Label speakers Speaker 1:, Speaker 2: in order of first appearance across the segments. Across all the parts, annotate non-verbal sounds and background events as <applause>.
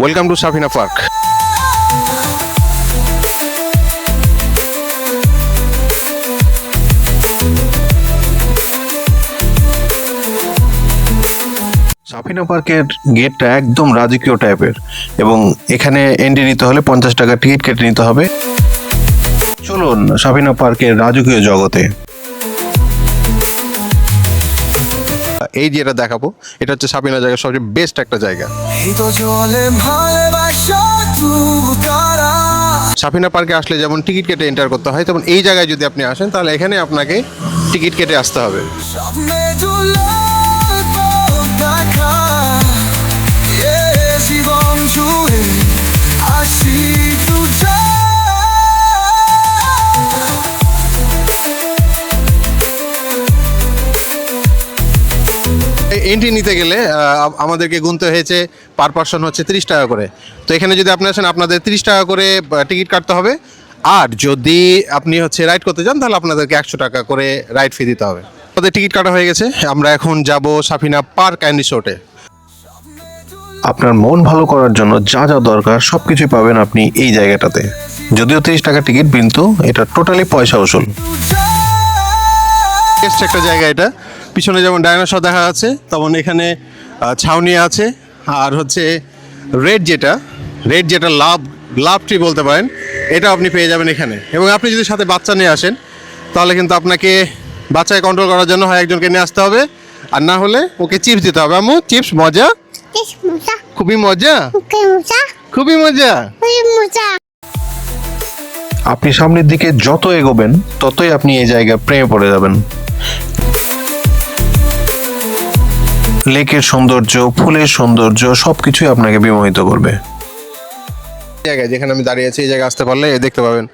Speaker 1: Welcome to Safina park Safina পার্কের গেটটা একদম রাজকীয় টাইপের এবং এখানে এন্ট্রি নিতে হলে পঞ্চাশ টাকা টিকিট কেটে নিতে হবে। চলুন সাফিনা পার্কের রাজকীয় জগতে এই যে এটা দেখাবো, এটা হচ্ছে সাবিনা জায়গা, সবচেয়ে বেস্ট একটা জায়গা। সাফিনা পার্কে আসলে যেমন টিকিট কেটে এন্টার করতে হয়, তেমন এই জায়গায় যদি আপনি আসেন, তাহলে এখানে আপনাকে টিকিট কেটে আসতে হবে। এন্ট্রি নিতে গেলে আমাদেরকে গুনতে হয়েছে পার পার্সন হচ্ছে তিরিশ টাকা করে। তো এখানে যদি আপনি আসেন আপনাদের তিরিশ টাকা করে টিকিট কাটতে হবে। আর যদি আপনি হচ্ছে রাইড করতে চান তাহলে আপনাদেরকে একশো টাকা করে রাইড ফি দিতে হবে। আমাদের টিকিট কাটা হয়ে গেছে। আমরা এখন যাব সাফিনা পার্ক অ্যান্ড রিসোর্টে আপনার মন ভালো করার জন্য যা যা দরকার সব কিছুই পাবেন আপনি এই জায়গাটাতে। যদিও তিরিশ টাকা টিকিট কিন্তু এটা টোটালি পয়সা উসুল। একটা জায়গা এটা। পিছনে যেমন ডায়নোসর দেখা যাচ্ছে তেমন এখানে ছাউনি আছে। আর হচ্ছে রেড যেটা রেড যেটা লাভ লাভ ট্রি বলতে পারেন এটা আপনি পেয়ে যাবেন এখানে। এবং আপনি যদি সাথে বাচ্চা নিয়ে আসেন তাহলে কিন্তু আপনাকে বাচ্চাকে কন্ট্রোল করার জন্য হয় একজনকে নিয়ে আসতে হবে। আর না হলে ওকে চিপস দিতে হবে। আমু চিপস মজা। খুবই মজা? খুবই মজা। আপনি সামনের দিকে যত এগোবেন ততই আপনি এই জায়গায় প্রেমে পড়ে যাবেন। লেকের সৌন্দর্য, ফুলের সৌন্দর্য সবকিছুই আপনাকে বিমোহিত করবে। জায়গায় যেখানে আমি দাঁড়িয়ে আছি, এই জায়গায় আসতে পারলে দেখতে পাবেন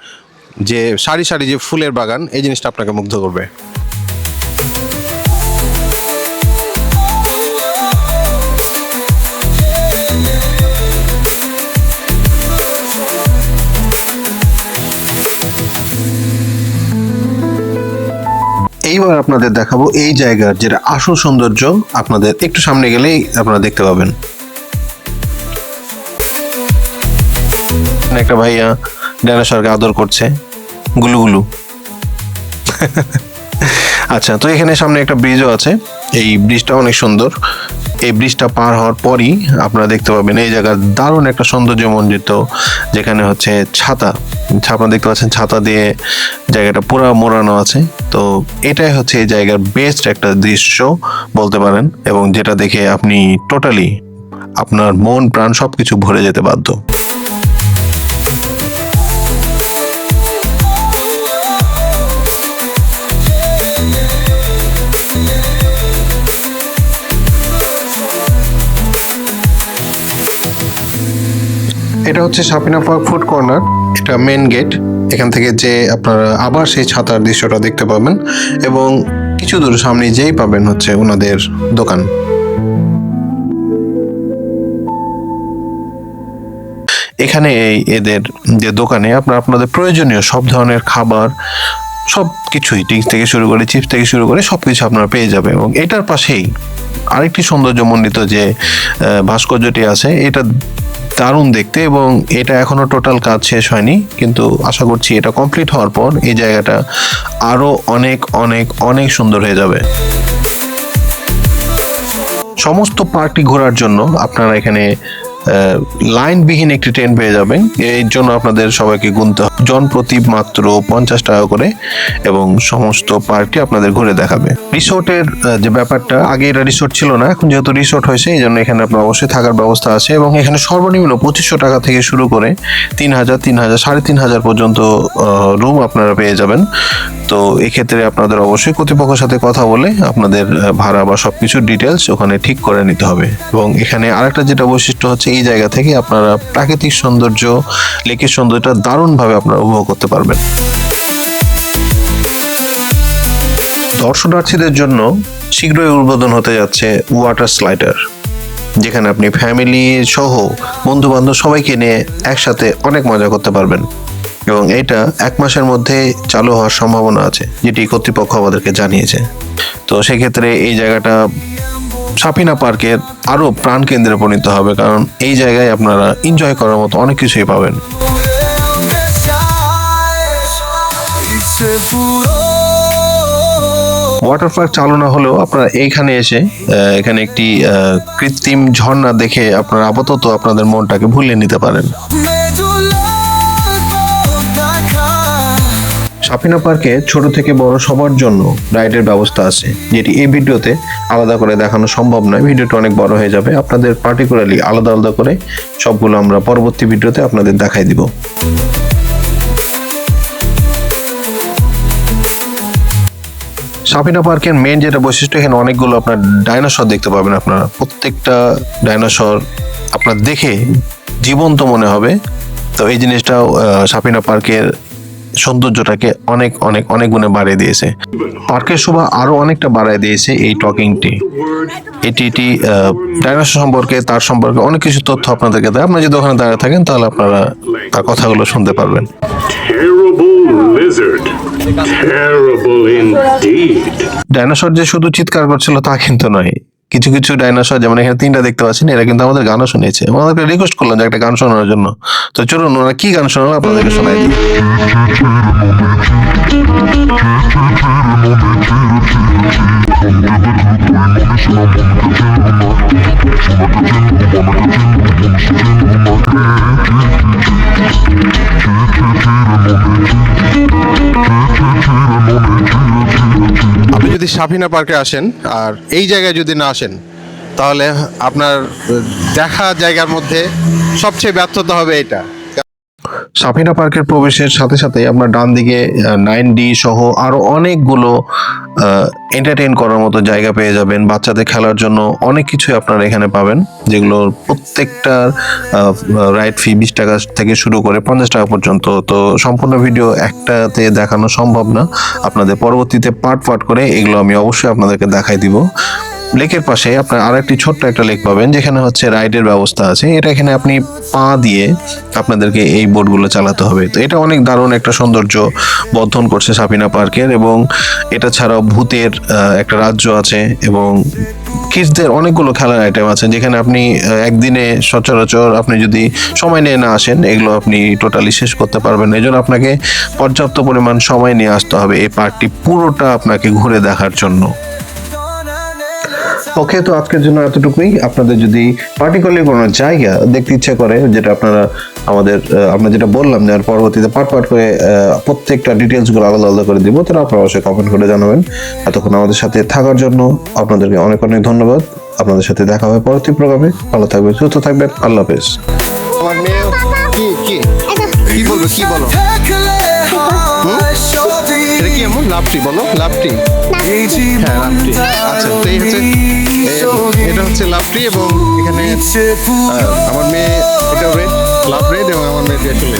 Speaker 1: যে সারি সারি যে ফুলের বাগান, এই জিনিসটা আপনাকে মুগ্ধ করবে। এইবার আপনাদের দেখাবো এই জায়গার যেটা আসল সৌন্দর্য আপনাদের একটু সামনে গেলেই আপনারা দেখতে পাবেন। একটা ভাইয়া ডাইনোসরকে আদর করছে। গুলু গুলু। <laughs> আচ্ছা তো এখানে সামনে একটা ব্রিজও আছে। এই ব্রিজটা অনেক সুন্দর। এই ব্রিজটা পার হওয়ার পরই আপনারা দেখতে পাবেন এই জায়গার দারুণ একটা সৌন্দর্য মণ্ডিত যেখানে হচ্ছে ছাতা। আপনারা দেখতে পাচ্ছেন ছাতা দিয়ে জায়গাটা পুরো মোড়ানো আছে। তো এটাই হচ্ছে এই জায়গার বেস্ট একটা দৃশ্য বলতে পারেন এবং যেটা দেখে আপনি টোটালি আপনার মন প্রাণ সবকিছু ভরে যেতে বাধ্য। এটা হচ্ছে সাপিনা পার্ক ফুড কর্নার এটা মেন গেট এখান থেকে যে আপনারা আবার সেই ছাতার দৃশ্যটা দেখতে পাবেন এবং কিছু দূর সামনে যেই পাবেন হচ্ছে ওনাদের দোকান। এখানে এই এদের যে দোকানে আপনারা আপনাদের প্রয়োজনীয় সব ধরনের খাবার, সব কিছুই টিক্স থেকে শুরু করে চিপস থেকে শুরু করে সব কিছু আপনারা পেয়ে যাবেন এবং এটার পাশেই আরেকটি সৌন্দর্যমণ্ডিত যে ভাস্কর্যটি আছে, এটা দারুণ দেখতে এবং এটা এখনও টোটাল কাজ শেষ হয়নি, কিন্তু আশা করছি এটা কমপ্লিট হওয়ার পর এই জায়গাটা আরও অনেক অনেক অনেক সুন্দর হয়ে যাবে। সমস্ত পার্কটি ঘোরার জন্য আপনারা এখানে লাইনবিহীন একটি ট্রেন পেয়ে যাবেন। এর জন্য আপনাদের সবাইকে গুনতে জন প্রতি মাত্র পঞ্চাশ টাকা করে এবং সমস্ত পার্কটি আপনাদের ঘুরে দেখাবে। রিসোর্টের যে ব্যাপারটা, আগে এটা রিসোর্ট ছিল না, এখন যেহেতু রিসোর্ট হয়েছে, এই জন্য এখানে আপনার অবশ্যই থাকার ব্যবস্থা আছে এবং এখানে সর্বনিম্ন পঁচিশশো টাকা থেকে শুরু করে তিন হাজার তিন হাজার, সাড়ে তিন হাজার পর্যন্ত রুম আপনারা পেয়ে যাবেন। তো এক্ষেত্রে আপনাদের অবশ্যই কর্তৃপক্ষের সাথে কথা বলে আপনাদের ভাড়া বা সবকিছু ডিটেলস ওখানে ঠিক করে নিতে হবে। এবং এখানে আরেকটা যেটা বৈশিষ্ট্য হচ্ছে, এই জায়গা থেকে আপনারা প্রাকৃতিক সৌন্দর্য, লেকের সৌন্দর্যটা দারুণভাবে আপনারা উপভোগ করতে পারবেন। দর্শনার্থীদের জন্য শীঘ্রই উদ্বোধন হতে যাচ্ছে ওয়াটার স্লাইডার যেখানে আপনি ফ্যামিলি সহ বন্ধু বান্ধব সবাইকে নিয়ে একসাথে অনেক মজা করতে পারবেন। এবং এটা এক মাসের মধ্যে চালু হওয়ার সম্ভাবনা আছে, যেটি কর্তৃপক্ষ আমাদেরকে জানিয়েছে। তো সেক্ষেত্রে এই জায়গাটা সাপিনা পার্কের আরও প্রাণ কেন্দ্রে পরিণত হবে, কারণ এই জায়গায় আপনারা এনজয় করার মতো অনেক কিছুই পাবেন। ওয়াটার পার্ক চালু না হলেও আপনারা এইখানে এসে এখানে একটি কৃত্রিম ঝর্ণা দেখে আপনারা আপাতত আপনাদের মনটাকে ভুলিয়ে নিতে পারেন। সাপিনা পার্কে ছোট থেকে বড় সবার জন্য রাইডের ব্যবস্থা আছে, যেটি এই ভিডিওতে আলাদা করে দেখানো সম্ভব নয়। ভিডিওটা অনেক বড় হয়ে যাবে। আপনাদের পার্টিকুলারলি আলাদা আলাদা করে সবগুলো আমরা পরবর্তী ভিডিওতে আপনাদের দেখাই দিব। সাপিনা পার্কের মেন যেটা বৈশিষ্ট্য, এখানে অনেকগুলো আপনার ডাইনোসর দেখতে পাবেন আপনারা। প্রত্যেকটা ডাইনোসর আপনার দেখে জীবন্ত মনে হবে। তো এই জিনিসটাও সাপিনা পার্কের সৌন্দর্যটাকে অনেক অনেক অনেক গুণে বাড়িয়ে দিয়েছে। পার্কের শোভা আরও অনেকটা বাড়িয়ে দিয়েছে এই টকিংটি। এটি এটি ডাইনোসর সম্পর্কে, তার সম্পর্কে অনেক কিছু তথ্য আপনাদেরকে দেয়। আপনারা যদি ওখানে দাঁড়িয়ে থাকেন, তাহলে আপনারা তার কথাগুলো শুনতে পারবেন।
Speaker 2: Lizard. Terrible indeed.
Speaker 1: ডাইনোসর যে শুধু চিৎকার করছিল তা কিন্তু নয়। কিছু কিছু ডাইনোসর যেমন এখানে তিনটা দেখতে পাচ্ছেন এরা কিন্তু আমাদের গানও শুনিয়েছে। আমাদেরকে রিকোয়েস্ট করলাম যে একটা গান শোনানোর জন্য। তো চলুন ওরা কি গান শোনালো আপনাদেরকে শোনাই দিই। যদি সাফিনা পার্কে আসেন আর এই জায়গায় যদি না আসেন, তাহলে আপনার দেখা জায়গার মধ্যে সবচেয়ে ব্যর্থতা হবে এটা। সাফিনা পার্কের প্রবেশের সাথে সাথে আপনার ডান দিকে নাইন ডি সহ আরও অনেকগুলো এন্টারটেইন করার মতো জায়গা পেয়ে যাবেন। বাচ্চাদের খেলার জন্য অনেক কিছুই আপনারা এখানে পাবেন যেগুলোর প্রত্যেকটার রাইড ফি বিশ টাকা থেকে শুরু করে পঞ্চাশ টাকা পর্যন্ত। তো সম্পূর্ণ ভিডিও একটাতে দেখানো সম্ভব না। আপনাদের পরবর্তীতে পার্ট পার্ট করে এগুলো আমি অবশ্যই আপনাদেরকে দেখাই দিব। লেকের পাশে আপনার আর একটি ছোট্ট একটা লেক পাবেন, যেখানে হচ্ছে রাইডের ব্যবস্থা আছে। এটা এখানে আপনি পা দিয়ে আপনাদেরকে এই বোটগুলো চালাতে হবে। তো এটা অনেক দারুণ একটা সৌন্দর্য বর্ধন করছে সাপিনা পার্কের এবং এটা ছাড়াও ভূতের একটা রাজ্য আছে এবং কিডসদের অনেকগুলো খেলার আইটেম আছে, যেখানে আপনি একদিনে সচরাচর আপনি যদি সময় নিয়ে না আসেন, এগুলো আপনি টোটালি শেষ করতে পারবেন এই জন্য আপনাকে পর্যাপ্ত পরিমাণ সময় নিয়ে আসতে হবে এই পার্কটি পুরোটা আপনাকে ঘুরে দেখার জন্য। ওকে তো আজকের জন্য এতটুকুই। আপনাদের যদি পার্টিকুলারলি কোনো জায়গা দেখতে ইচ্ছে করে যেটা আপনারা আমাদের আমরা যেটা বললাম যে আর পরবর্তীতে পার্ট পার্ট করে আহ, প্রত্যেকটা ডিটেলসগুলো আলাদা আলাদা করে দিব তাহলে আপনারা অবশ্যই কমেন্ট করে জানাবেন। এতক্ষণ আমাদের সাথে থাকার জন্য আপনাদেরকে অনেক অনেক ধন্যবাদ। আপনাদের সাথে দেখা হবে পরবর্তী প্রোগ্রামে ভালো থাকবেন সুস্থ থাকবেন আল্লাহ হাফেজ। আমার মেয়ে কি কি? কি বলবে কি বলো? এটা কি এমন? লাভটি বলো লাভটি হ্যাঁ লাভটি আচ্ছা তো এই হচ্ছে এটা হচ্ছে লাভটি এবং এখানে আমার মেয়ে এটা রেড লাভ রেড এবং আমার মেয়ে
Speaker 3: রেড চলে